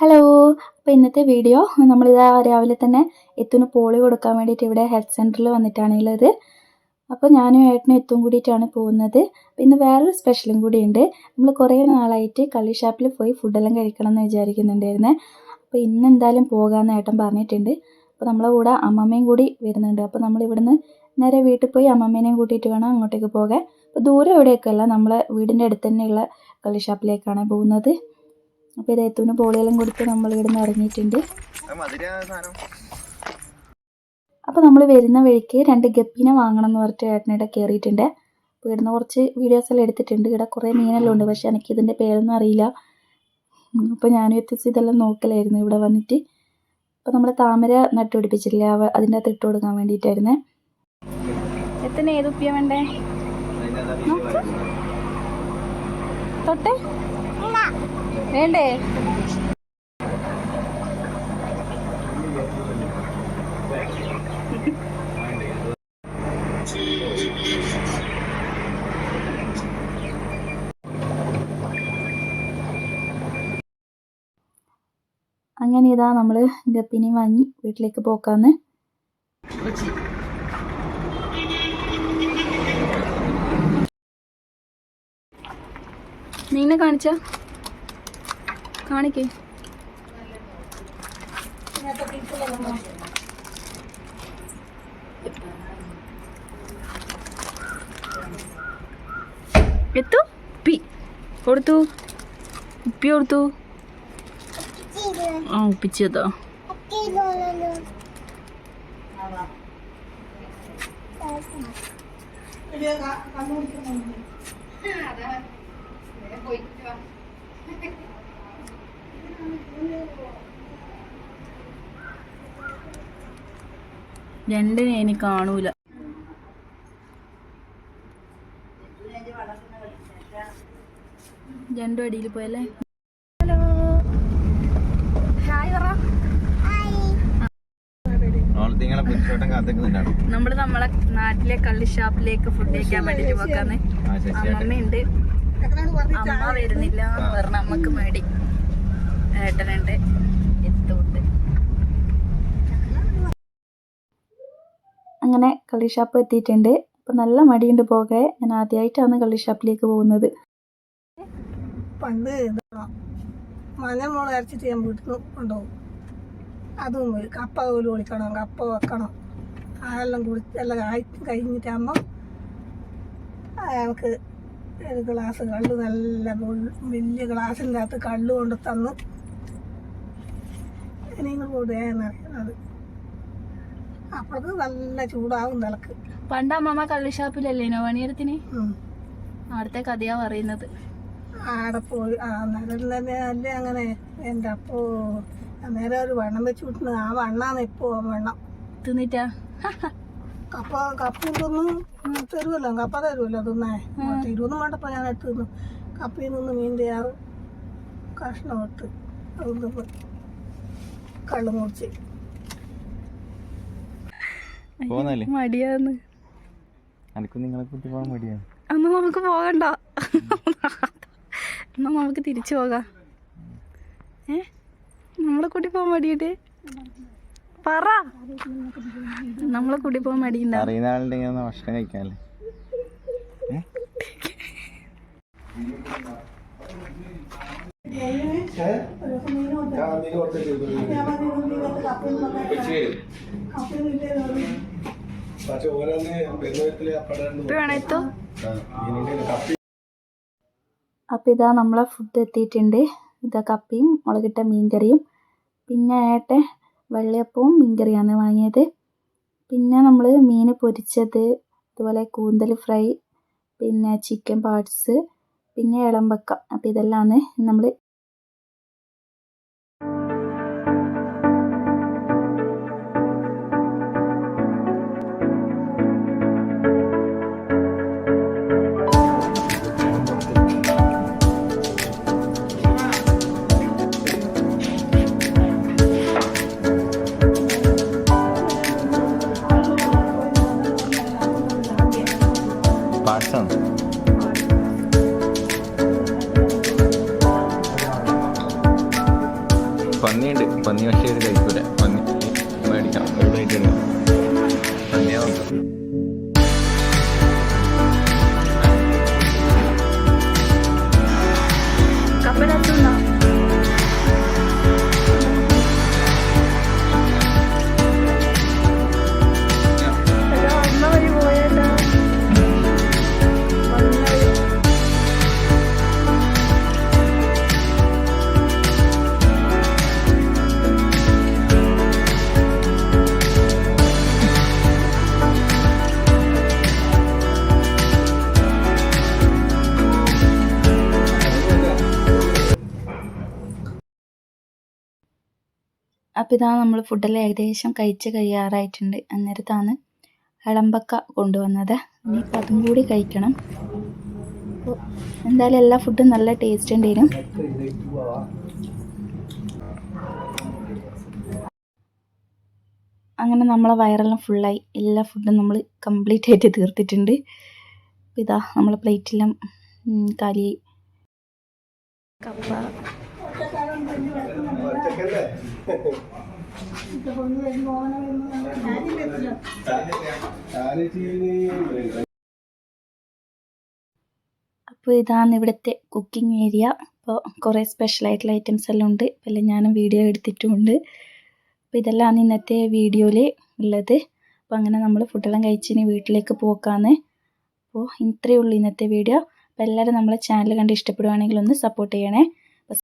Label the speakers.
Speaker 1: Hello അപ്പോൾ ഇന്നത്തെ video നമ്മളിതാ രാവിലെ തന്നെ എത്തുന്ന പോളി കൊടുക്കാൻ വേണ്ടിയിട്ട് ഇവിടെ ഹെൽത്ത് സെന്ററിൽ വന്നിട്ടാണുള്ളത്. അപ്പോൾ ഞാനും ഏട്ടനും എത്തും കൂടിയിട്ടാണ് പോകുന്നത്. അപ്പോൾ ഇന്ന് വേറൊരു സ്പെഷ്യലും കൂടിയുണ്ട്. നമ്മൾ കുറേ നാളായിട്ട് കള്ളി ഷാപ്പിൽ പോയി ഫുഡെല്ലാം കഴിക്കണം എന്ന് വിചാരിക്കുന്നുണ്ടായിരുന്നേ. അപ്പോൾ ഇന്ന് എന്തായാലും പോകാമെന്ന് ഏട്ടൻ പറഞ്ഞിട്ടുണ്ട്. അപ്പോൾ നമ്മളെ കൂടെ അമ്മമ്മയും കൂടി വരുന്നുണ്ട്. അപ്പോൾ നമ്മൾ ഇവിടുന്ന് നേരെ വീട്ടിൽ പോയി അമ്മമ്മേനെയും കൂട്ടിയിട്ട് വേണം അങ്ങോട്ടേക്ക് പോകാൻ. അപ്പോൾ ദൂരം എവിടെയൊക്കെയല്ല നമ്മളെ വീടിന്റെ അടുത്ത് തന്നെയുള്ള കള്ളി ഷാപ്പിലേക്കാണ് പോകുന്നത്. അപ്പോൾ ഇത് എത്തുവിന് പോളിയെല്ലാം കൊടുത്ത് നമ്മൾ ഇവിടെ നിന്ന് ഇറങ്ങിയിട്ടുണ്ട് അപ്പോൾ നമ്മൾ വരുന്ന വഴിക്ക് രണ്ട് ഗപ്പിനെ വാങ്ങണം എന്ന് പറഞ്ഞിട്ട് ഏട്ടനിടെ കയറിയിട്ടുണ്ട് അപ്പോൾ ഇവിടുന്ന് കുറച്ച് വീഡിയോസ് എല്ലാം എടുത്തിട്ടുണ്ട്. ഇവിടെ കുറേ മീനെല്ലാം ഉണ്ട്. പക്ഷേ എനിക്ക് ഇതിന്റെ പേരൊന്നും അറിയില്ല. അപ്പോൾ ഞാനും എത്തിച്ച് ഇതെല്ലാം നോക്കലായിരുന്നു ഇവിടെ വന്നിട്ട്. അപ്പോൾ നമ്മൾ താമര നട്ടുപിടിപ്പിച്ചില്ല അവ അതിന്റെ അകത്ത് ഇട്ട് കൊടുക്കാൻ വേണ്ടിയിട്ടായിരുന്നേ. എത്തിന് ഏത് ഉപ്പിയ വേണ്ടേ? തൊട്ടേ? വേണ്ടേ? അങ്ങനെ ഇതാ നമ്മൾ ഗപ്പിനി വാങ്ങി വീട്ടിലേക്ക് പോക്കാന്ന്. നിന്നെ കാണിച്ച? കാണിക്കേ. എത്തു? ഉപ്പി കൊടുത്തു. ഉപ്പി കൊടുത്തു. ആ ഉപ്പിച്ചതോ രണ്ടിനെ എനിക്ക് കാണൂല. രണ്ടും അടിയിൽ പോയല്ലേ? ഹലോ. ഹായ് പറ.
Speaker 2: നമ്മൾ
Speaker 1: നമ്മളെ നാട്ടിലെ കള്ളി ഷാപ്പിലേക്ക് ഫുഡ് കഴിക്കാൻ വേണ്ടിട്ട് പോക്കാന്ന്. അമ്മമ്മയുണ്ട്. അമ്മ വരുന്നില്ല എന്ന് പറഞ്ഞ അമ്മയ്ക്ക് മേടി. ഏട്ടനുണ്ട്. എത്തുണ്ട് അങ്ങനെ കള്ളി ഷാപ്പ് എത്തിയിട്ടുണ്ട്. അപ്പൊ നല്ല മടിയുണ്ട് പോകെ. ഞാൻ ആദ്യമായിട്ടാണ് കള്ളി ഷാപ്പിലേക്ക് പോകുന്നത്.
Speaker 3: പണ്ട് മഞ്ഞമുളക് അരച്ചിട്ട് ഞാൻ വീട്ടിൽ കൊണ്ടുപോകും. അതും കപ്പ പോലും ഒളിക്കണം കപ്പ വെക്കണം. അതെല്ലാം കുടി എല്ലാം ആയി കഴിഞ്ഞിട്ടാകുമ്പോൾ അയാൾക്ക് ഒരു ഗ്ലാസ് കള്ള് നല്ല വലിയ ഗ്ലാസ്സിനകത്ത് കള്ള് കൊണ്ട് തന്നു. നിങ്ങൾ കൂടുകയെന്നറിയുന്നത് അപ്പുറത്ത് നല്ല ചൂടാവും നിലയ്ക്ക്.
Speaker 1: പണ്ട് അമ്മമ്മ ഷാപ്പിലല്ലേ ഷാപ്പിലല്ലേനോ പണിയെടുത്തിന്. അവിടുത്തെ കഥയാ പറയുന്നത്.
Speaker 3: ആടെ പോയി ആ അന്നേരം തന്നെ അല്ലേ അങ്ങനെ എന്റെ അപ്പോ അന്നേരം ഒരു വണ്ണം വെച്ച് വിട്ടുന്നു ആ വണ്ണാന്ന് ഇപ്പോ വണ്ണം.
Speaker 1: തിന്നിട്ടാ?
Speaker 3: കപ്പ കപ്പ ഇതൊന്നും തരുമല്ലോ കപ്പ തരുമല്ലോ തിന്നേ. തിരുവൊന്നും വേണ്ടപ്പോ ഞാൻ എടുത്ത് തിന്നു. കപ്പയിൽ നിന്ന് മീൻ തയ്യാറ്. കഷ്ണം ഇട്ട് അത് കള്ളു മുറിച്ച്.
Speaker 1: മടിയാന്ന്
Speaker 2: നിങ്ങളെ കുട്ടി പോകാൻ മടിയാണ്.
Speaker 1: അന്ന് നമുക്ക് പോകണ്ട. എന്നാ നമുക്ക് തിരിച്ചു പോകാം. ഏ? നമ്മളെ കൂട്ടി പോകാൻ മടിയിട്ട് പറ. നമ്മളെ കൂടി പോകാൻ മടിയുണ്ടാവും
Speaker 2: അറിയുന്ന ആളുണ്ടെങ്കിൽ ഒന്ന് ഭക്ഷണം കഴിക്കാല്ലേ?
Speaker 1: അപ്പൊ ഇതാ നമ്മളെ ഫുഡ് എത്തിയിട്ടുണ്ട്. ഇതാ കപ്പിയും മുളകിട്ട മീൻകറിയും. പിന്നെ ഏട്ടെ വെള്ളയപ്പവും മീൻകറിയാണ് വാങ്ങിയത്. പിന്നെ നമ്മൾ മീൻ പൊരിച്ചത് അതുപോലെ കൂന്തൽ ഫ്രൈ പിന്നെ ചിക്കൻ പാർട്സ് പിന്നെ ഇളമ്പക്ക അപ്പോൾ ഇതെല്ലാമാണ് നമ്മൾ അപ്പോൾ ഇതാ നമ്മൾ ഫുഡെല്ലാം ഏകദേശം കഴിച്ച് കഴിയാറായിട്ടുണ്ട്. അന്നേരത്താണ് ഇളമ്പക്ക കൊണ്ടുവന്നത്. ഇനിയിപ്പോൾ അതും കൂടി കഴിക്കണം. അപ്പോൾ എന്തായാലും എല്ലാ ഫുഡും നല്ല ടേസ്റ്റ് ഉണ്ടായിരുന്നു അങ്ങനെ നമ്മളെ വയറെല്ലാം ഫുള്ളായി എല്ലാ ഫുഡും നമ്മൾ കംപ്ലീറ്റ് ആയിട്ട് തീർത്തിട്ടുണ്ട്. ഇതാ നമ്മളെ പ്ലേറ്റെല്ലാം ഉം, കാലി കപ്പ. അപ്പോൾ ഇതാണ് ഇവിടുത്തെ കുക്കിംഗ് ഏരിയ അപ്പോൾ കുറേ സ്പെഷ്യൽ ആയിട്ടുള്ള ഐറ്റംസ് എല്ലാം ഉണ്ട്. ഇപ്പം ഞാനും വീഡിയോ എടുത്തിട്ടുമുണ്ട്. അപ്പോൾ ഇതെല്ലാം ഇന്നത്തെ വീഡിയോയിൽ ഉള്ളത്. അപ്പോൾ അങ്ങനെ നമ്മൾ ഫുഡെല്ലാം കഴിച്ചിനി വീട്ടിലേക്ക് പോക്കാന്ന്. അപ്പോൾ ഇത്രയേ ഉള്ളൂ ഇന്നത്തെ വീഡിയോ അപ്പോൾ എല്ലാവരും നമ്മളെ ചാനൽ കണ്ട് ഇഷ്ടപ്പെടുവാണെങ്കിൽ ഒന്ന് സപ്പോർട്ട് ചെയ്യണേ.